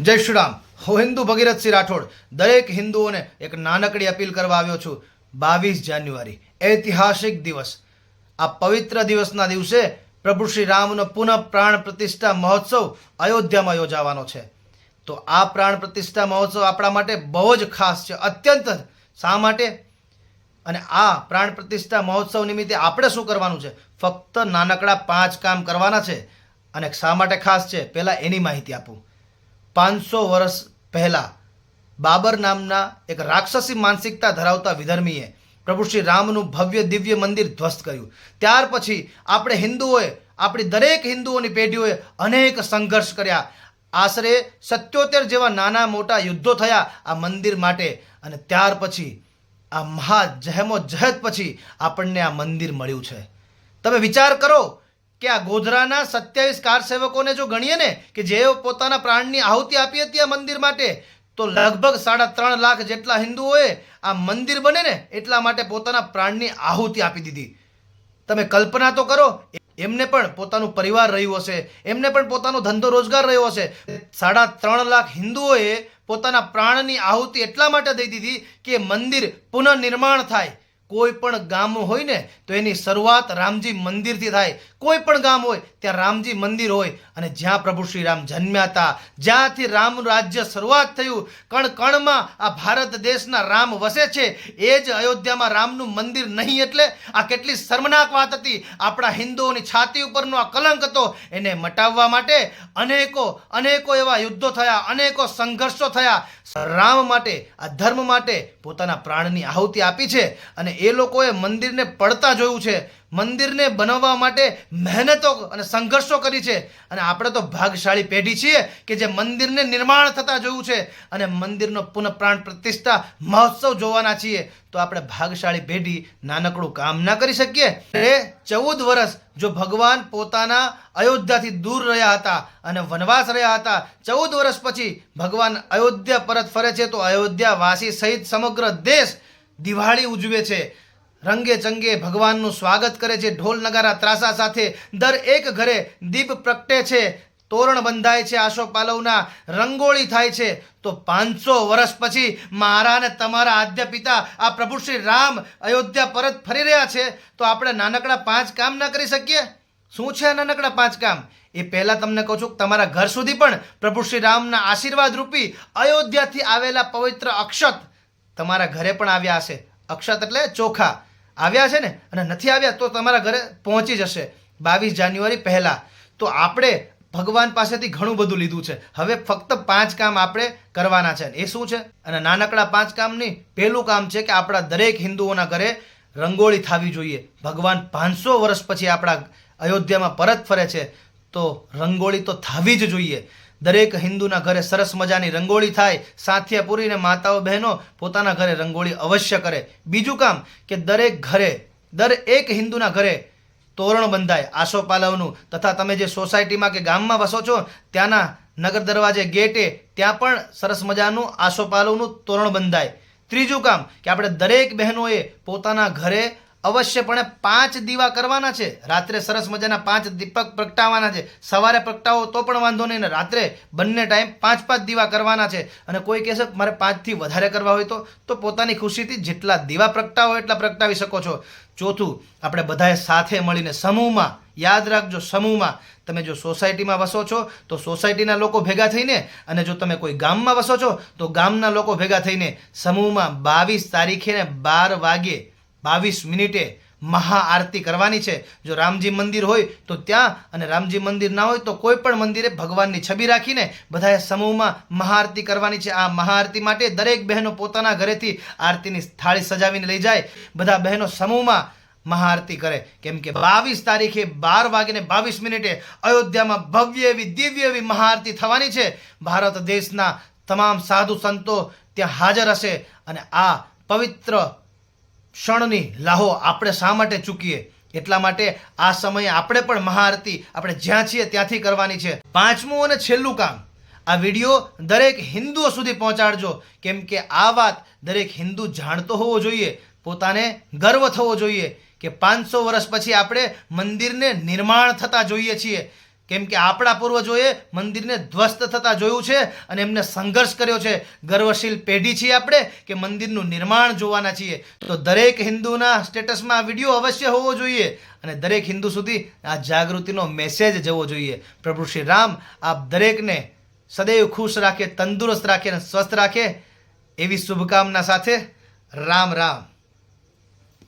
જય શ્રી રામ. હું હિન્દુ ભગીરથસિંહ રાઠોડ, દરેક હિન્દુઓને એક નાનકડી અપીલ કરવા આવ્યો છું. બાવીસ જાન્યુઆરી, ઐતિહાસિક દિવસ. આ પવિત્ર દિવસના દિવસે પ્રભુ શ્રી રામનો પુનઃ પ્રાણ પ્રતિષ્ઠા મહોત્સવ અયોધ્યામાં યોજાવાનો છે. તો આ પ્રાણ પ્રતિષ્ઠા મહોત્સવ આપણા માટે બહુ જ ખાસ છે, અત્યંત. શા માટે? અને આ પ્રાણ પ્રતિષ્ઠા મહોત્સવ નિમિત્તે આપણે શું કરવાનું છે? ફક્ત નાનકડા પાંચ કામ કરવાના છે. અને શા માટે ખાસ છે? પહેલાં એની માહિતી આપું. પાંચસો વર્ષ પહેલાં બાબર નામના એક રાક્ષસી માનસિકતા ધરાવતા વિધર્મીએ પ્રભુ શ્રી રામનું ભવ્ય દિવ્ય મંદિર ધ્વસ્ત કર્યું. ત્યાર પછી આપણે હિન્દુઓએ, આપણી દરેક હિન્દુઓની પેઢીઓએ અનેક સંઘર્ષ કર્યા. આશરે સત્યોતેર જેવા નાના મોટા યુદ્ધો થયા આ મંદિર માટે અને ત્યાર પછી, આ મહા જહેમો જહેદ પછી આપણને આ મંદિર મળ્યું છે. તમે વિચાર કરો કે આ ગોધરાના સત્યાવીસ કાર સેવકોને જો ગણીએ ને કે જેઓ પોતાના પ્રાણની આહુતિ આપી હતી આ મંદિર માટે, તો લગભગ સાડા ત્રણ લાખ જેટલા હિન્દુઓએ આ મંદિર બને ને એટલા માટે પોતાના પ્રાણની આહુતિ આપી દીધી. તમે કલ્પના તો કરો, એમને પણ પોતાનું પરિવાર રહ્યું હશે, એમને પણ પોતાનો ધંધો રોજગાર રહ્યો હશે. સાડા ત્રણ લાખ હિન્દુઓએ પોતાના પ્રાણની આહુતિ એટલા માટે દઈ દીધી કે મંદિર પુનઃનિર્માણ થાય. કોઈ પણ ગામ હોય ને, તો એની શરૂઆત રામજી મંદિરથી થાય. કોઈ પણ ગામ હોય, ત્યાં રામજી મંદિર હોય અને જ્યાં પ્રભુ શ્રી રામ જન્મ્યા હતા. જ્યાંથી રામ રાજ્ય શરૂઆત થયું, કણ કણમાં આ ભારત દેશના રામ વસે છે, એ જ અયોધ્યામાં રામનું મંદિર નહીં એટલે આ કેટલી શર્મનાક વાત હતી. આપણા હિન્દુઓની છાતી ઉપરનો આ કલંક હતો, એને મટાવવા માટે અનેકો અનેકો એવા યુદ્ધો થયા, અનેકો સંઘર્ષો થયા. રામ માટે, આ ધર્મ માટે પોતાના પ્રાણની આહુતિ આપી છે અને એ લોકોએ મંદિરને પડતા જોયું છે. મંદિરને બનાવવા માટે મહેનતો અને સંઘર્ષો કરી છે. અને આપણે તો ભાગશાળી પેઢી છીએ કે જે મંદિરને નિર્માણ થતા જોયું છે અને મંદિરનો પુનઃપ્રાણ પ્રતિષ્ઠા મહોત્સવ જોવાના છીએ. તો આપણે ભાગશાળી પેઢી નાનકડું કામ ના કરી શકીએ? એ ચૌદ વર્ષ જો ભગવાન પોતાના અયોધ્યાથી દૂર રહ્યા હતા અને વનવાસ રહ્યા હતા, ચૌદ વર્ષ પછી ભગવાન અયોધ્યા પરત ફરે છે તો અયોધ્યાવાસી સહિત સમગ્ર દેશ દિવાળી ઉજવે છે. રંગે ચંગે ભગવાનનું સ્વાગત કરે છે. ઢોલ નગારા ત્રાસા સાથે દર એક ઘરે દીપ પ્રગટે છે. તોરણ બંધાય છે આશો પાલવના. રંગોળી થાય છે. તો પાંચસો વર્ષ પછી મારા અને તમારા આદ્ય પિતા આ પ્રભુ શ્રી રામ અયોધ્યા પરત ફરી રહ્યા છે. તો આપણે નાનકડા પાંચ કામ ના કરી શકીએ? શું છે આ નાનકડા પાંચ કામ? એ પહેલાં તમને કહું છું તમારા ઘર સુધી પણ પ્રભુ શ્રી રામના આશીર્વાદ રૂપી અયોધ્યાથી આવેલા પવિત્ર અક્ષત તમારા ઘરે પણ આવ્યા હશે. અક્ષત એટલે ચોખા. આવ્યા છે ને? અને નથી આવ્યા તો તમારા ઘરે પહોંચી જશે. બાવીસ જાન્યુઆરી પહેલાં. તો આપણે ભગવાન પાસેથી ઘણું બધું લીધું છે. હવે ફક્ત પાંચ કામ આપણે કરવાના છે. એ શું છે? અને નાનકડા પાંચ કામની પહેલું કામ છે કે આપણા દરેક હિન્દુઓના ઘરે રંગોળી થવી જોઈએ. ભગવાન પાંચસો વર્ષ પછી આપણા અયોધ્યામાં પરત ફરે છે. તો રંગોળી તો થવી જ જોઈએ. દરેક હિન્દુના ઘરે સરસ મજાની રંગોળી થાય સાથિયા પૂરીને માતાઓ બહેનો પોતાના ઘરે રંગોળી અવશ્ય કરે. બીજું કામ કે દરેક ઘરે, દર એક હિન્દુના ઘરે તોરણ બંધાય આસોપાલવનું તથા તમે જે સોસાયટીમાં કે ગામમાં વસો છો, ત્યાંના નગર દરવાજે ગેટે ત્યાં પણ સરસ મજાનું આસોપાલવનું તોરણ બંધાય. ત્રીજું કામ કે આપણે દરેક બહેનોએ પોતાના ઘરે અવશ્યપણે પાંચ દીવા કરવાના છે. રાત્રે સરસ મજાના પાંચ દીપક પ્રગટાવવાના છે. સવારે પ્રગટાવો તો પણ વાંધો નહીં ને રાત્રે બંને ટાઈમ પાંચ પાંચ દીવા કરવાના છે. અને કોઈ કહેશે મારે પાંચથી વધારે કરવા હોય તો તો પોતાની ખુશીથી જેટલા દીવા પ્રગટાવો એટલા પ્રગટાવી શકો છો. ચોથું, આપણે બધાએ સાથે મળીને સમૂહમાં, યાદ રાખજો સમૂહમાં, તમે જો સોસાયટીમાં વસો છો, તો સોસાયટીના લોકો ભેગા થઈને અને જો તમે કોઈ ગામમાં વસો છો, તો ગામના લોકો ભેગા થઈને સમૂહમાં બાવીસ તારીખે ને બાર વાગ્યે બાવીસ મિનિટે મહાઆરતી કરવાની છે. જો રામજી મંદિર હોય તો ત્યાં અને રામજી મંદિર ના હોય તો કોઈ પણ મંદિરે ભગવાનની છબી રાખીને બધાએ સમૂહમાં મહાઆરતી કરવાની છે. આ મહાઆરતી માટે દરેક બહેનો પોતાના ઘરેથી આરતીની થાળી સજાવીને લઈ જાય. બધા બહેનો સમૂહમાં મહાઆરતી કરે. કેમ કે બાવીસ તારીખે બાર વાગીને બાવીસ મિનિટે અયોધ્યામાં ભવ્ય એવી દિવ્ય એવી મહાઆરતી થવાની છે. ભારત દેશના તમામ સાધુ સંતો ત્યાં હાજર હશે અને આ પવિત્ર ક્ષણની લાહો આપણે શા માટે ચૂકીએ? એટલા માટે આ સમયે આપણે પણ મહાઆરતી આપણે જ્યાં છીએ ત્યાંથી કરવાની છે. પાંચમું અને છેલ્લું કામ. આ વીડિયો દરેક હિન્દુઓ સુધી પહોંચાડજો. કેમ કે આ વાત દરેક હિન્દુ જાણતો હોવો જોઈએ, પોતાને ગર્વ થવો જોઈએ કે પાંચસો વર્ષ પછી આપણે મંદિરને નિર્માણ થતા જોઈએ છીએ. કેમ કે આપણા પૂર્વજોએ મંદિરને ધ્વસ્ત થતા જોયું છે અને એમને સંઘર્ષ કર્યો છે. ગર્વશીલ પેઢી છીએ આપણે કે મંદિરનું નિર્માણ જોવાના છીએ. તો દરેક હિન્દુના સ્ટેટસમાં આ વીડિયો અવશ્ય હોવો જોઈએ અને દરેક હિન્દુ સુધી આ જાગૃતિનો મેસેજ જવો જોઈએ. પ્રભુ શ્રી રામ, આપ દરેકને સદૈવ ખુશ રાખે, તંદુરસ્ત રાખે અને સ્વસ્થ રાખે એવી શુભકામના સાથે રામ રામ.